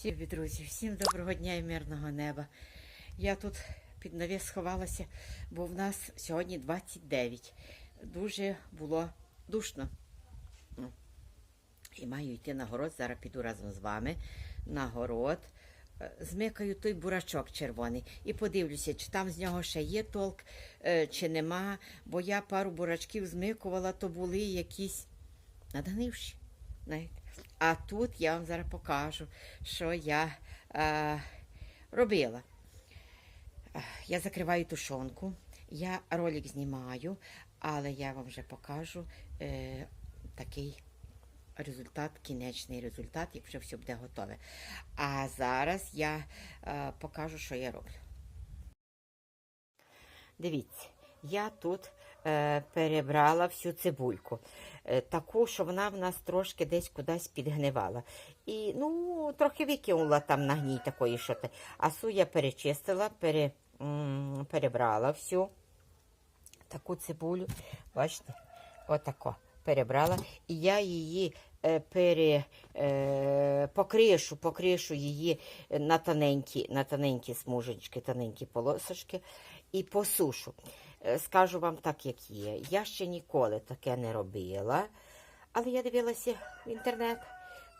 Всім друзі, всім доброго дня і мирного неба. Я тут під навіс сховалася, бо в нас сьогодні 29. Дуже було душно. Ну, І маю йти на город. Зараз піду разом з вами на город. Е, Змикаю той бурачок червоний і подивлюся, чи там з нього ще є толк, е, чи нема. Бо я пару бурачків змикувала, то були якісь надгнивші. Знаєте. А тут я вам зараз покажу, що я е, робила. Я закриваю тушонку, я ролик знімаю, але я вам вже покажу е, такий результат, кінечний результат, як вже все буде готове. А зараз я е, покажу, що я роблю. Дивіться, я тут перебрала всю цибульку. Е, таку, що вона в нас трошки десь кудись підгнивала. І ну, трохи викинула там на гній такої, що те. А су я перечистила, пере, перебрала всю таку цибулю. Бачите, отако перебрала. І я її е, пере, е, покришу, покришу її на тоненькі, на тоненькі смужечки, тоненькі полосочки і посушу. Е, Скажу вам так, як є. Я ще ніколи таке не робила, але я дивилася в інтернет,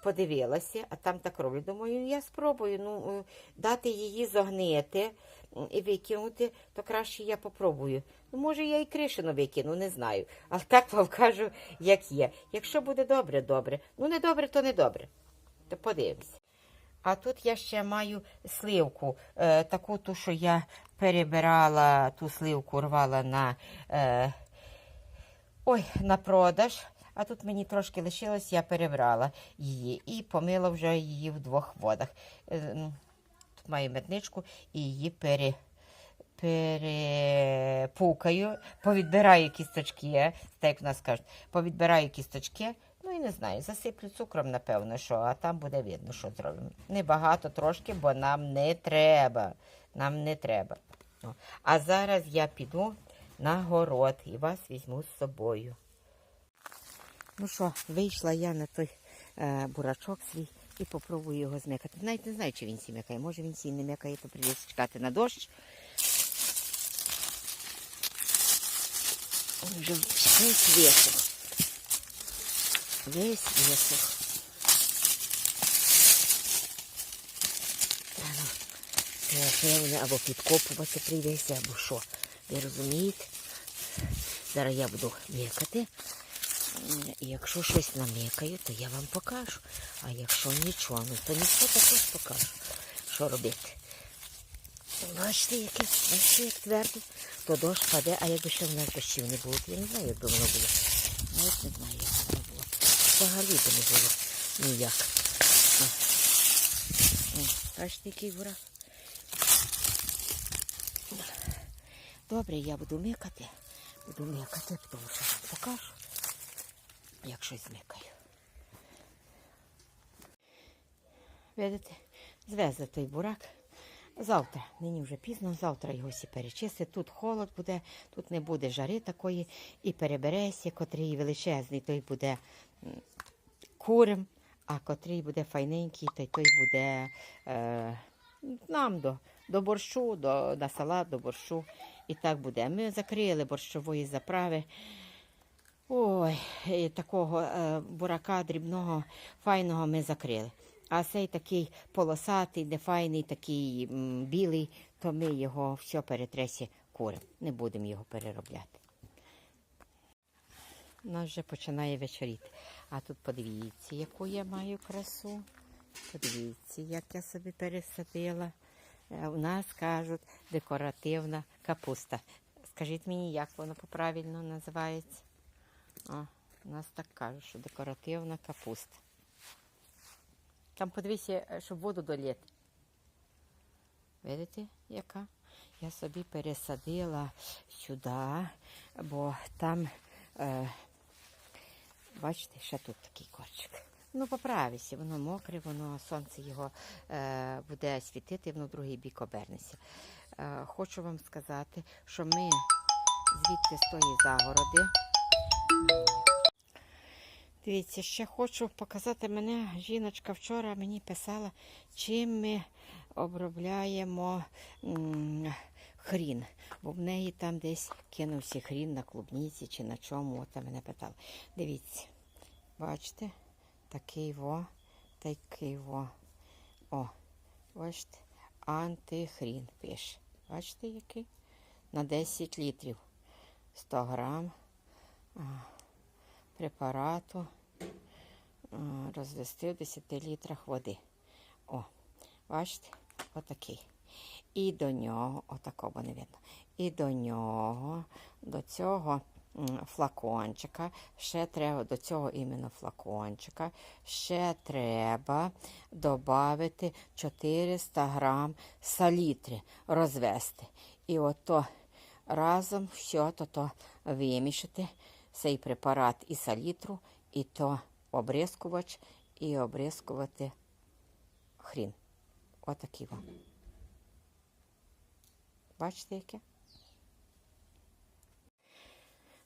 подивилася, а там так роблю. Думаю, я спробую ну, е, дати її зогнити і викинути, то краще я попробую. Ну, може, я і кришину викину, не знаю. Але так вам кажу, як є. Якщо буде добре, добре. Ну, не добре, то не добре. То подивимося. А тут я ще маю сливку, е, таку ту, що я перебирала, ту сливку рвала на, е, ой, на продаж. А тут мені трошки лишилось, я перебрала її і помила вже її в двох водах. Е, ну, тут маю метничку і її пере, перепукаю, повідбираю кісточки, так як в нас кажуть, повідбираю кісточки. Ну і не знаю, засиплю цукром, напевно, що, а там буде видно, що зробимо. Небагато трошки, бо нам не треба. Нам не треба. А зараз я піду на город і вас візьму з собою. Ну що, вийшла я на той е, бурачок свій і попробую його зм'якати. Навіть не знаю, чи він сі. Може він сі не м'якає, то прийдеться чекати на дощ. Вже весь висох. Весь ну, певне або підкопувати прийдеться, або що. Ви розумієте? Зараз я буду м'якати. Якщо щось намікаю, то я вам покажу. А якщо нічого, ну то нічого також покажу. Що робити? Бачите, яке, бачите, як твердо, то дощ паде, а якби ще в нас дощів не було, то я не знаю, як би воно було. Навіть не знаю, як воно було. Взагалі би не було ніяк. Бачите, який бурак. Добре, я буду микати. Буду микати, тому що вам покажу, як щось змикаю. Видите, звезли той бурак. Завтра, нині вже пізно, завтра його всі перечистить. Тут холод буде, тут не буде жари такої, і перебереся, котрий величезний, той буде м, курем, а котрий буде файненький, той той буде е, нам до, до борщу, до, на салат, до борщу. І так буде. Ми закрили борщової заправи. Ой, такого е, бурака дрібного, файного ми закрили. А цей такий полосатий, нефайний, такий м, білий, то ми його все перетресі курим. Не будемо його переробляти. У нас вже починає вечоріти. А тут подивіться, яку я маю красу. Подивіться, як я собі пересадила. Е, У нас кажуть декоративна капуста. Скажіть мені, як воно по-правильно називається? О, у нас так кажуть, що декоративна капуста. Там подивіться, е, щоб воду доліти. Видите, яка? Я собі пересадила сюди, бо там, е, бачите, ще тут такий корчик. Ну, поправися, воно мокре, воно сонце його е, буде світити, воно в другий бік обернеться. Е, хочу вам сказати, що ми звідти з тої загороди Дивіться, ще хочу показати мене. Жіночка вчора мені писала, чим ми обробляємо м, хрін. Бо в неї там десь кинувся хрін на клубніці чи на чому. От мене питала. Дивіться, бачите, такий во, такий во. О, бачите, антихрін пише. Бачите, який? На 10 літрів. 100 грам препарату розвести в 10 літрах води. О, бачите, отакий. І до нього, отакого не видно. І до нього, до цього флакончика, ще треба до цього іменно флакончика, ще треба додати 400 грам салітри розвести. І ото разом все то, то вимішати, цей препарат і салітру, і то обрискувач, і обрискувати хрін. Отакий вам. Бачите, яке?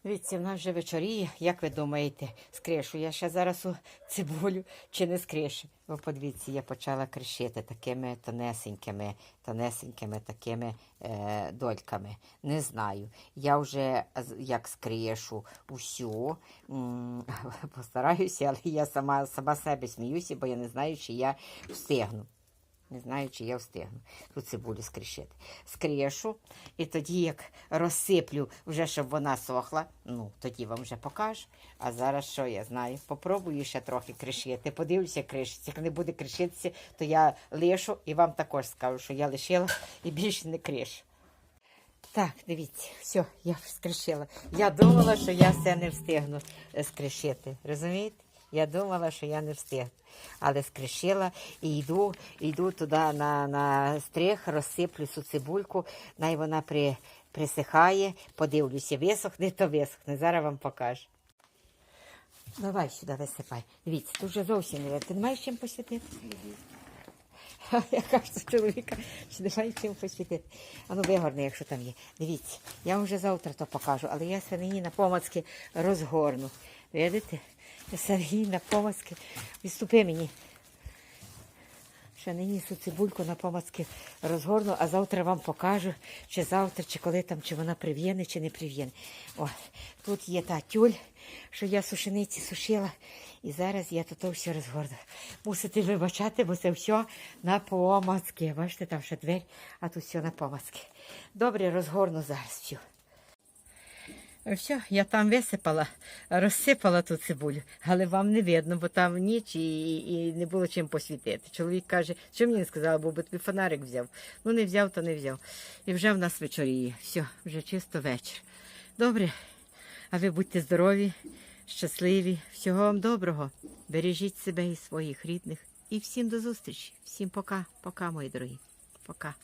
Дивіться, в нас вже вечоріє, як ви думаєте, скришу. Я ще зараз у цибулю чи не скришу. Бо подивіться, я почала кришити такими тонесенькими, тонесенькими такими е, дольками. Не знаю. Я вже як скришу усю, постараюся, але я сама, сама себе сміюся, бо я не знаю, чи я встигну. Не знаю, чи я встигну ту цибулю скрішити. Скрішу, і тоді, як розсиплю, вже щоб вона сохла, ну, тоді вам вже покажу. А зараз що я знаю? Попробую ще трохи кришити. Подивлюся, кришиться. Як не буде кришитися, то я лишу і вам також скажу, що я лишила і більше не кришу. Так, дивіться, все, я скришила. Я думала, що я все не встигну е, скришити. Розумієте? Я думала, що я не встигну. Але скришила і йду, йду туди на, на стрих, розсиплю цю цибульку, най вона при, присихає, подивлюся, висохне, то висохне. Зараз вам покажу. Давай сюди висипай. Дивіться, тут вже зовсім не. Ти не маєш чим посвятити? Я кажу чоловіка, що немає чим посвітити. А ну вигорни, якщо там є. Дивіться, я вам вже завтра то покажу, але я свинині на помацки розгорну. Видите? Свинині на помацки. Відступи мені. Ще нині цю цибульку на помацки розгорну, а завтра вам покажу, чи завтра, чи коли там, чи вона прив'єне, чи не прив'єне. О, тут є та тюль, що я сушениці сушила, і зараз я тут все розгорну. Мусите вибачати, бо це все на помацки. Бачите, там ще двері, а тут все на помацки. Добре, розгорну зараз все. Все, я там висипала, розсипала ту цибулю, але вам не видно, бо там ніч і, і не було чим посвітити. Чоловік каже, що мені не сказала, бо тобі фонарик взяв. Ну не взяв, то не взяв. І вже в нас вечоріє. Все, вже чисто вечір. Добре, а ви будьте здорові, щасливі, всього вам доброго. Бережіть себе і своїх рідних. І всім до зустрічі. Всім пока, пока, мої дорогі. Пока.